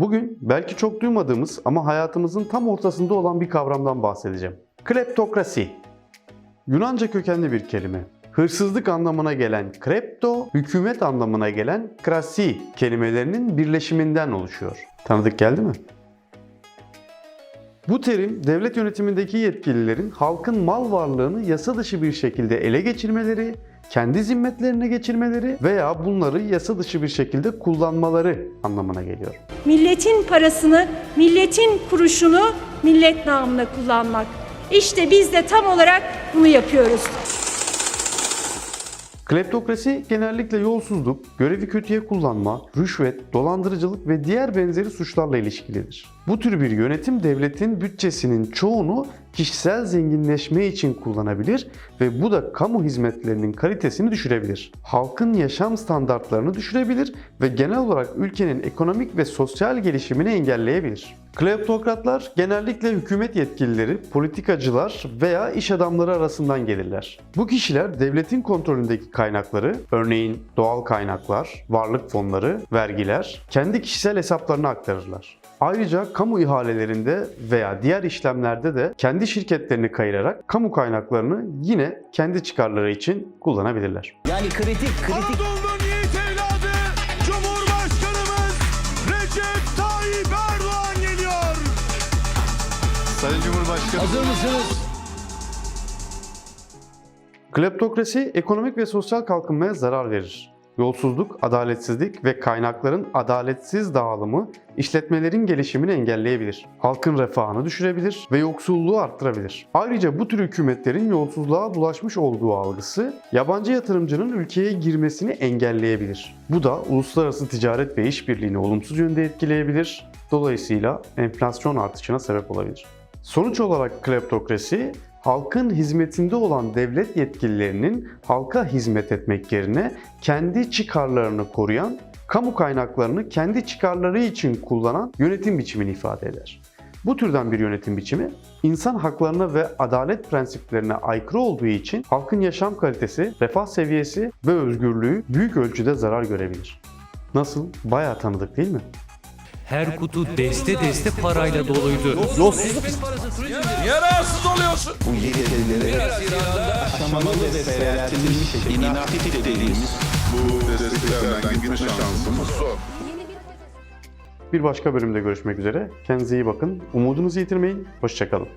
Bugün belki çok duymadığımız ama hayatımızın tam ortasında olan bir kavramdan bahsedeceğim. Kleptokrasi. Yunanca kökenli bir kelime. Hırsızlık anlamına gelen krepto, hükümet anlamına gelen krasi kelimelerinin birleşiminden oluşuyor. Tanıdık geldi mi? Bu terim devlet yönetimindeki yetkililerin halkın mal varlığını yasa dışı bir şekilde ele geçirmeleri, kendi zimmetlerine geçirmeleri veya bunları yasa dışı bir şekilde kullanmaları anlamına geliyor. Milletin parasını, milletin kuruşunu millet namına kullanmak. İşte biz de tam olarak bunu yapıyoruz. Kleptokrasi genellikle yolsuzluk, görevi kötüye kullanma, rüşvet, dolandırıcılık ve diğer benzeri suçlarla ilişkilidir. Bu tür bir yönetim devletin bütçesinin çoğunu kişisel zenginleşme için kullanabilir ve bu da kamu hizmetlerinin kalitesini düşürebilir. Halkın yaşam standartlarını düşürebilir ve genel olarak ülkenin ekonomik ve sosyal gelişimini engelleyebilir. Kleptokratlar genellikle hükümet yetkilileri, politikacılar veya iş adamları arasından gelirler. Bu kişiler devletin kontrolündeki kaynakları, örneğin doğal kaynaklar, varlık fonları, vergiler, kendi kişisel hesaplarına aktarırlar. Ayrıca kamu ihalelerinde veya diğer işlemlerde de kendi şirketlerini kayırarak kamu kaynaklarını yine kendi çıkarları için kullanabilirler. Yani kritik kritik Anadolu'nun yiğit evladı Cumhurbaşkanımız Recep Tayyip Erdoğan geliyor. Sayın Cumhurbaşkanım. hazır mısınız? Kleptokrasi ekonomik ve sosyal kalkınmaya zarar verir. Yolsuzluk, adaletsizlik ve kaynakların adaletsiz dağılımı işletmelerin gelişimini engelleyebilir. Halkın refahını düşürebilir ve yoksulluğu arttırabilir. Ayrıca bu tür hükümetlerin yolsuzluğa bulaşmış olduğu algısı yabancı yatırımcının ülkeye girmesini engelleyebilir. Bu da uluslararası ticaret ve işbirliğini olumsuz yönde etkileyebilir. Dolayısıyla enflasyon artışına sebep olabilir. Sonuç olarak kleptokrasi halkın hizmetinde olan devlet yetkililerinin halka hizmet etmek yerine kendi çıkarlarını koruyan, kamu kaynaklarını kendi çıkarları için kullanan yönetim biçimini ifade eder. Bu türden bir yönetim biçimi insan haklarına ve adalet prensiplerine aykırı olduğu için halkın yaşam kalitesi, refah seviyesi ve özgürlüğü büyük ölçüde zarar görebilir. Nasıl? Bayağı tanıdık değil mi? Her kutu deste deste parayla doluydu. Niye rahatsız oluyorsun? bu yetkililere aşamalı ve şekilde inaktif dediğimiz bu desteklerden gitme şansımız zor. Bir başka bölümde görüşmek üzere. Kendinize iyi bakın. Umudunuzu yitirmeyin. Hoşçakalın.